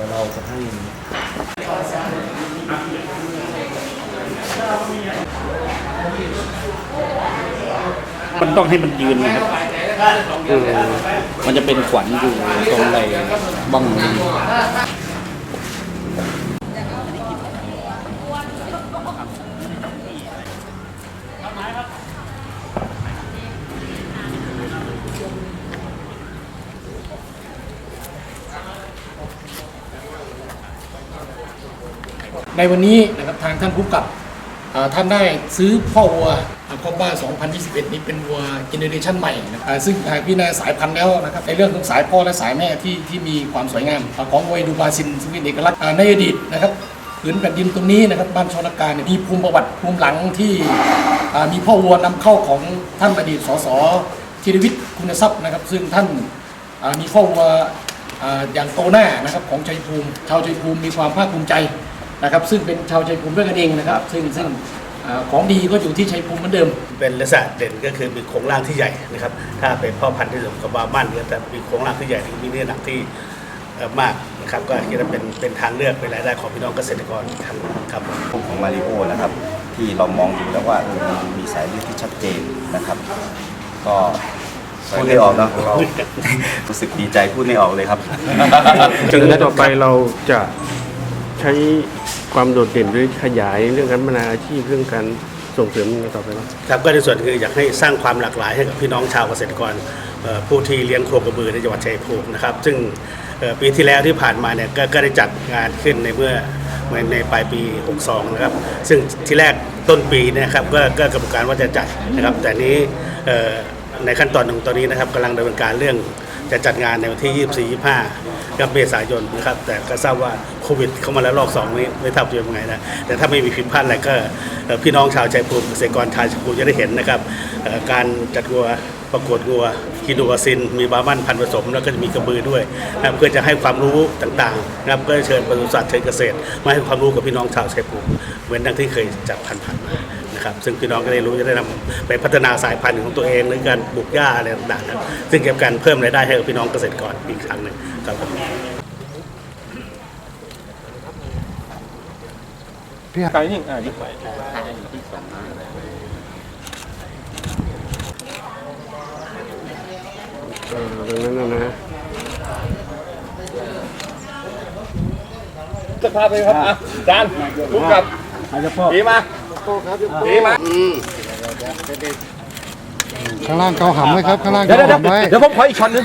ี๋ยวเราจะให้มันต้องให้มันยืนนะครับมันจะเป็นขวัญอยู่ตรงไหนบ้องนี้ ในวันนี้นะครับทางท่านผู้กับท่านได้ซื้อพ่อวัวคอบ้า 2021 นี้เป็นวัวเจเนเรชันใหม่นะครับซึ่งทางพี่นาสายพันธุ์แล้วนะครับในเรื่องของสายพ่อและสายแม่ที่ที่มีความสวยงาม ของวัวดูบาซินซึ่งเป็นเอกลักษณ์ในอดีตนะครับผืนแผ่นดินตรงนี้นะครับบ้านชนกกาเนี่ยมีภูมิประวัติภูมิหลังที่มีพ่อวัวนำเข้าของท่านอดีตสสธีรวิทย์คุณทรัพย์นะครับ ซึ่งท่านมีพ่อวัวอ่าอย่างโตหน้านะครับของชัยภูมิ ชาวชัยภูมิมีความภาคภูมิใจ นะครับซึ่งเป็นชาวชัยภูมิด้วยกันเองนะครับ ซึ่งซึ่งอ่าของดีก็อยู่ที่ชัยภูมิเหมือนเดิม เป็นลักษณะเด่นก็คือมีโครงร่างที่ใหญ่นะครับ ถ้าเป็นพ่อพันธุ์ที่สมกับบาร์มันก็จะมีโครงร่างที่ใหญ่มีเนื้อหนักที่เอ่อมากนะครับก็คิดว่าเป็นเป็นทางเลือกเป็นรายได้ของพี่น้องเกษตรกรครับครับพวกของมาริโอนะครับที่เรามองดูแล้วว่าเออมันมีสายเลือดที่ชัดเจนนะครับ ก็พูดไม่ออกเนาะเรารู้สึกดีใจพูดไม่ออกเลยครับจึงต่อไปเราจะใช้ ความโดดเด่นหรือขยายเรื่องการพัฒนาอาชีพเรื่องการส่งเสริมต่อไปบ้างครับก็ในส่วนคืออยากให้สร้างความหลากหลายให้กับพี่น้องชาวเกษตรกรผู้ที่เลี้ยงโคกระบือในจังหวัดชัยภูมินะครับ ซึ่งปีที่แล้วที่ผ่านมาเนี่ยกก็ได้จัดงานขึ้นในเมื่อในปลายปี 62 นะครับ ซึ่งที่แรกต้นปีนะครับก็ก็กำหนดการว่าจะจัดนะครับ แต่นี้ในขั้นตอนของตอนนี้นะครับกำลังดำเนินการเรื่อง จะจัดงานในวันที่ 24 25กับเมษายนนะครับ แต่ก็ทราบว่าโควิดเข้ามาแล้วรอบสองนี้ไม่ทราบจะยังไงนะ แต่ถ้าไม่มีผิดพลาดอะไรก็พี่น้องชาวชัยภูมิเกษตรกรชาวชัยภูมิจะได้เห็นนะครับการจัดวัว ประกวดงัวฮินูวาซิน มีบาร์มันพันธุ์ผสม แล้วก็จะมีกระบือด้วยนะครับเพื่อจะให้ความรู้ต่างๆนะครับก็เชิญปศุสัตว์เชิญเกษตร มาให้ความรู้กับพี่น้องชาวชัยภูมิเหมือนดังที่เคยจัดผ่านๆมานะครับซึ่งพี่น้องก็ได้รู้จะได้นำไปพัฒนาสายพันธุ์ของตัวเองหรือการปลูกหญ้าอะไรต่างๆนะครับซึ่งเกี่ยวกับการเพิ่มรายได้ให้กับพี่น้องเกษตรกรอีกครั้งหนึ่งครับผมเออ ตรงนั้นนะนะจะพาไปครับอะจานทุกกับอาจจะพ่อดีมาดีมาข้างล่างเกาหำไหมครับ ข้างล่างเกาหำไหมเดี๋ยวผมขออีกช้อตนึง